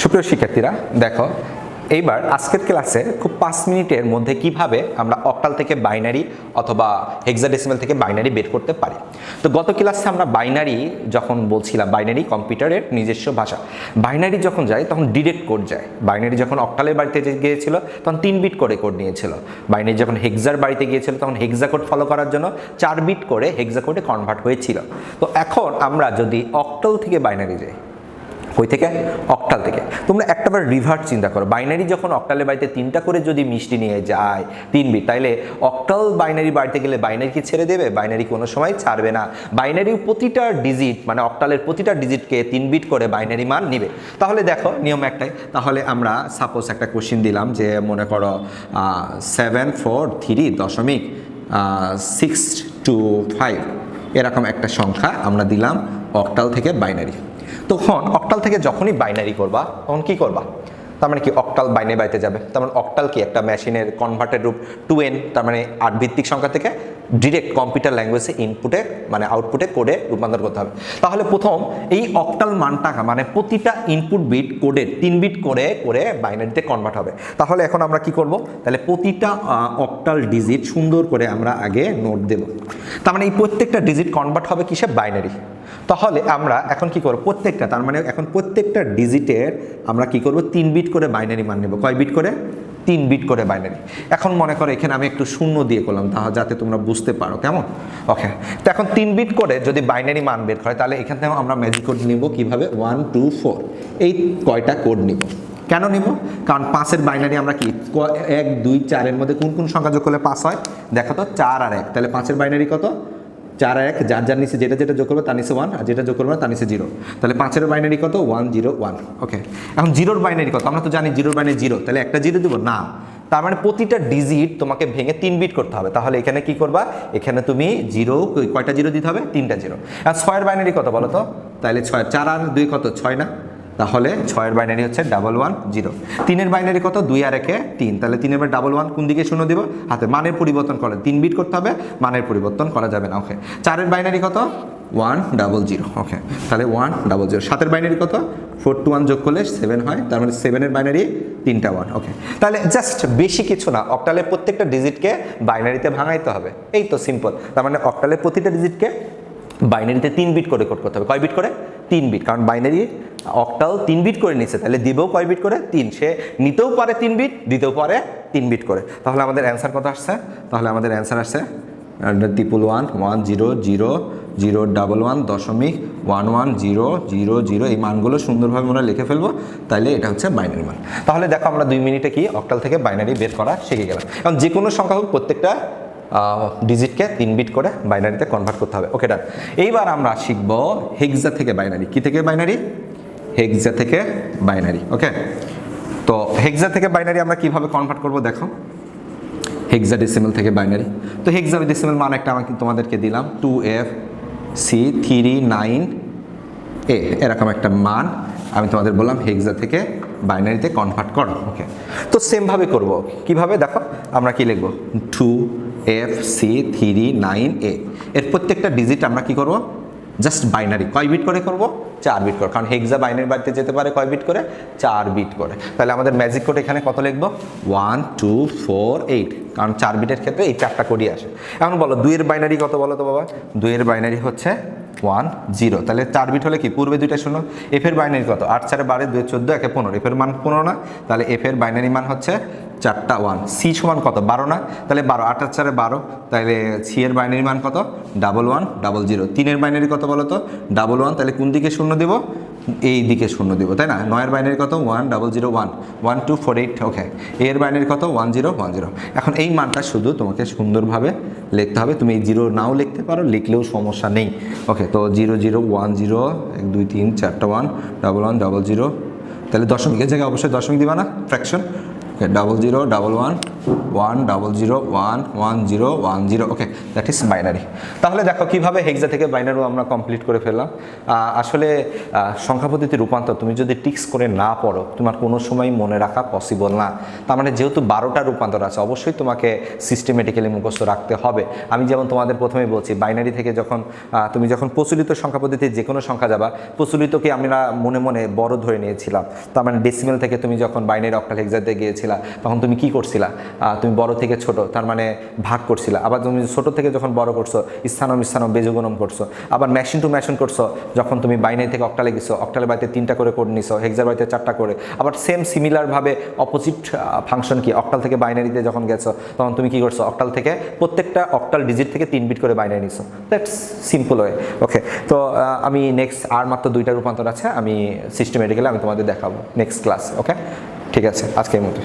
সুপ্রিয় শিক্ষার্থীরা, দেখো, এইবার আজকের ক্লাসে খুব পাঁচ মিনিটের মধ্যে কীভাবে আমরা অক্টাল থেকে বাইনারি অথবা হেক্সাডেসিমাল থেকে বাইনারি বের করতে পারি। তো গত ক্লাসে আমরা বাইনারি যখন বলছিলাম, বাইনারি কম্পিউটারের নিজস্ব ভাষা, বাইনারি যখন যায় তখন ডিরেক্ট কোড যায়। বাইনারি যখন অক্টালের বাড়িতে গিয়েছিল তখন তিন বিট করে কোড নিয়েছিল। বাইনারি যখন হেক্সার বাড়িতে গিয়েছিল তখন হেক্সা কোড ফলো করার জন্য চার বিট করে হেক্সা কোডে কনভার্ট হয়েছিল। তো এখন আমরা যদি অক্টাল থেকে বাইনারি যাই কই থেকে? অক্টাল থেকে। তোমরা একটাবার রিভার্ট চিন্তা করো। বাইনারি যখন অক্টালের বাড়িতে তিনটা করে যদি মিষ্টি নিয়ে যায়, তিন বিট তাইলে অক্টাল বাইনারি বাড়িতে গেলে বাইনারি কি ছেড়ে দেবে? বাইনারি কোনো সময় ছাড়বে না। বাইনারি প্রতিটা ডিজিট মানে অক্টালের প্রতিটা ডিজিটকে তিন বিট করে বাইনারি মান নিবে। তাহলে দেখো, নিয়ম একটাই। তাহলে আমরা সাপোজ একটা কোশ্চিন দিলাম যে, মনে করো সেভেন ফোর থ্রি দশমিক সিক্স টু ফাইভ এরকম একটা সংখ্যা আমরা দিলাম অক্টাল থেকে বাইনারি তখন অক্টাল থেকে যখনই বাইনারি করবা, তখন কি করবা? তার মানে কি অক্টাল বাইনে বাইতে যাবে। তার মানে অক্টাল কি একটা মেশিনের কনভার্টেড রূপ টু এন তার মানে আট ভিত্তিক সংখ্যা থেকে ডিরেক্ট কম্পিউটার ল্যাঙ্গুয়েজে ইনপুটে মানে আউটপুটে কোডে রূপান্তর করতে হবে। তাহলে প্রথম এই অক্টাল মানটা মানে প্রতিটা ইনপুট বিট কোডে তিন বিট করে করে বাইনারিতে কনভার্ট হবে। তাহলে এখন আমরা কি করব? তাহলে প্রতিটা অক্টাল ডিজিট সুন্দর করে আমরা আগে নোট দেব। তার মানে এই প্রত্যেকটা ডিজিট কনভার্ট হবে কিসে? বাইনারি তাহলে আমরা এখন কি করব? প্রত্যেকটা, তার মানে এখন প্রত্যেকটা ডিজিটের আমরা কি করব? তিন বিট করে বাইনারি মান নেব। কয় বিট করে? তিন বিট করে বাইনারি। এখন মনে করো এখানে আমি একটু শূন্য দিয়ে করলাম তাহলে যাতে তোমরা বুঝতে পারো, কেমন? ওকে। তো এখন তিন বিট করে যদি বাইনারি মান বের হয় তাহলে এখান থেকে আমরা ম্যাজিক কোড নিব কীভাবে? ওয়ান টু ফোর এই কয়টা কোড নিব? কেন নিব? কারণ পাঁচের বাইনারি আমরা কি, ক- এক, দুই, চারের মধ্যে কোন কোন সংখ্যা যোগ করলে পাঁচ হয়? দেখো তো, চার আর এক। তাহলে পাঁচের বাইনারি কত? চার এক, যার যার নিচে যেটা যেটা যোগ করবে তার নিচে ওয়ান আর যেটা যোগ করবে না তার নিচে জিরো তাহলে পাঁচের বাইনারি কত? ওয়ান জিরো ওয়ান ওকে এখন জিরোর বাইনারি কত? আমরা তো জানি জিরোর বাইনারি জিরো তাহলে একটা জিরো দেবো? না। তার মানে প্রতিটা ডিজিট তোমাকে ভেঙে তিন বিট করতে হবে। তাহলে এখানে কি করবা? এখানে তুমি জিরো কয়টা জিরো দিতে হবে? তিনটা জিরো আর ছয়ের বাইনারি কত বলো তো তাহলে ছয়, চার আর দুই কত? ছয় না? তাহলে ছয়ের বাইনারি হচ্ছে ডাবল ওয়ান জিরো তিনের বাইনারি কত? দুই আর একে তিন। তাহলে তিনের বার ডাবল ওয়ান কোন দিকে শূন্য দিব? হাতে মানের পরিবর্তন করে। তিন বিট করতে হবে, মানের পরিবর্তন করা যাবে না। ওকে চারের বাইনারি কত? ওয়ান ডাবল জিরো ওকে তাহলে ওয়ান ডাবল জিরো সাতের বাইনারি কত? ফোর টু ওয়ান যোগ করলে সেভেন হয়। তার মানে সেভেনের বাইনারি তিনটা ওয়ান ওকে তাহলে জাস্ট বেশি কিছু না অক্টালের প্রত্যেকটা ডিজিটকে বাইনারিতে ভাঙাইতে হবে। এই তো সিম্পল তার মানে অক্টালের প্রতিটা ডিজিটকে বাইনারিতে তিন বিট করে কোড করতে হবে। কয় বিট করে? তিন বিট কারণ বাইনারি অক্টাল তিন বিট করে নিচ্ছে তাহলে দিবেও কয় বিট করে? তিন। সে নিতেও পারে তিন বিট দিতেও পারে তিন বিট করে। তাহলে আমাদের অ্যান্সার কত আসছে? তাহলে আমাদের অ্যান্সার আসছে triple one one zero zero zero double one দশমিক one one zero zero zero এই মানগুলো সুন্দরভাবে আমরা লিখে ফেলব তাহলে এটা হচ্ছে বাইনারি মান। তাহলে দেখো আমরা দুই মিনিটে কি অক্টাল থেকে বাইনারি বের করা শিখে গেলাম। এখন যে কোনো সংখ্যা হোক প্রত্যেকটা ডিজিটকে তিন বিট করে বাইনারিতে কনভার্ট করতে হবে। ওকে ডান এইবার আমরা শিখব হেক্সা থেকে বাইনারি কি থেকে বাইনারি হেক্সা থেকে বাইনারি ওকে তো হেক্সা থেকে বাইনারি আমরা কীভাবে কনভার্ট করব দেখো। হেক্সা ডেসিমেল থেকে বাইনারি তো হেক্সা ডেসিমেল মান একটা আমাকে তোমাদেরকে দিলাম two F C three nine A এরকম একটা মান আমি তোমাদের বললাম হেক্সা থেকে বাইনারিতে কনভার্ট করো ওকে তো সেমভাবে করব। কীভাবে? দেখো, আমরা কি লিখব? Two F C three nine A এর প্রত্যেকটা ডিজিট আমরা কি করব? জাস্ট বাইনারি কয় বিট করে করব? চার বিট করে। কারণ হেক্সা বাইনারি বাড়িতে যেতে পারে কয় বিট করে? চার বিট করে। তাহলে আমাদের ম্যাজিক কোড এখানে কত লিখব? ওয়ান টু ফোর এইট কারণ চার বিটের ক্ষেত্রে এই চারটা কোডই আসে। এখন বলো, দুইয়ের বাইনারি কত বলো তো বাবা? দুইয়ের বাইনারি হচ্ছে ওয়ান জিরো তাহলে চার বিট হলে কি? পূর্বে দুইটা শূন্য। এফের বাইনারি কত? আট, চারে বারে দুই চোদ্দ, একে পনেরো। এফের মান পনেরো না। তাহলে এফের বাইনারি মান হচ্ছে চারটা ওয়ান সি সমান কত? বারো না তাহলে বারো আট আট চারে বারো। তাহলে সি এর বাইনারি মান কত? ডাবল ওয়ান ডাবল জিরো তিনের বাইনারি কত বলো তো? ডাবল ওয়ান তাহলে কোন দিকে শূন্য দেবো? এই দিকে শূন্য দেবো, তাই না? নয়ের বাইনারি কত? One double zero one one two four eight okay এর বাইনারি কত? ওয়ান জিরো ওয়ান জিরো এখন এই মানটা শুধু তোমাকে সুন্দরভাবে লিখতে হবে। তুমি এই জিরো নাও লিখতে পারো, লিখলেও সমস্যা নেই। ওকে তো জিরো জিরো ওয়ান জিরো এক, দুই, তিন, চারটা one double one double zero তাহলে দশমিকের জায়গায় অবশ্যই দশমিক দিবা না fraction okay double zero double one one double zero one one zero one zero okay that is binary তাহলে দেখো কীভাবে হেক্সা থেকে বাইনারিও আমরা কমপ্লিট করে ফেললাম। আসলে সংখ্যা পদ্ধতি রূপান্তর তুমি যদি টিক্স করে না পড়ো, তোমার কোনো সময় মনে রাখা পসিবল না। তার মানে যেহেতু বারোটা রূপান্তর আছে, অবশ্যই তোমাকে সিস্টেমেটিক্যালি মুখস্থ রাখতে হবে। আমি যেমন তোমাদের প্রথমে বলছি বাইনারি থেকে যখন তুমি যখন প্রচলিত সংখ্যা পদ্ধতির যে কোনো সংখ্যা যাবা, প্রচলিতকে আমরা মনে মনে বড় ধরে নিয়েছিলাম। তার মানে ডেসিমেল থেকে তুমি যখন বাইনারি অক্টাল হেক্সাতে গিয়েছিলা তখন তুমি কি করছিলা? তুমি বড় থেকে ছোট, তার মানে ভাগ করছিলা। আবার তুমি ছোট থেকে যখন বড় করছ, স্থানম স্থানম বেজগুণম করছ। আবার মেশিন টু মেশিন করছ, যখন তুমি বাইনারি থেকে অক্টালে গেছো অক্টালের বাড়িতে তিনটা করে কোড নিছো হেক্সার বাড়িতে চারটা করে। আবার সেম সিমিলারভাবে অপোজিট ফাংশন কি অক্টাল থেকে বাইনারিতে যখন গেছো, তখন তুমি কি করছ অক্টাল থেকে প্রত্যেকটা অক্টাল ডিজিট থেকে তিন বিট করে বাইনারি নিছো। দ্যাটস সিম্পল ওয়ে ওকে তো আমি নেক্সট আর মাত্র দুইটা রূপান্তর আছে, আমি সিস্টেমেটিক্যালি আমি তোমাদের দেখাবো নেক্সট ক্লাস ওকে ঠিক আছে আজকের মতো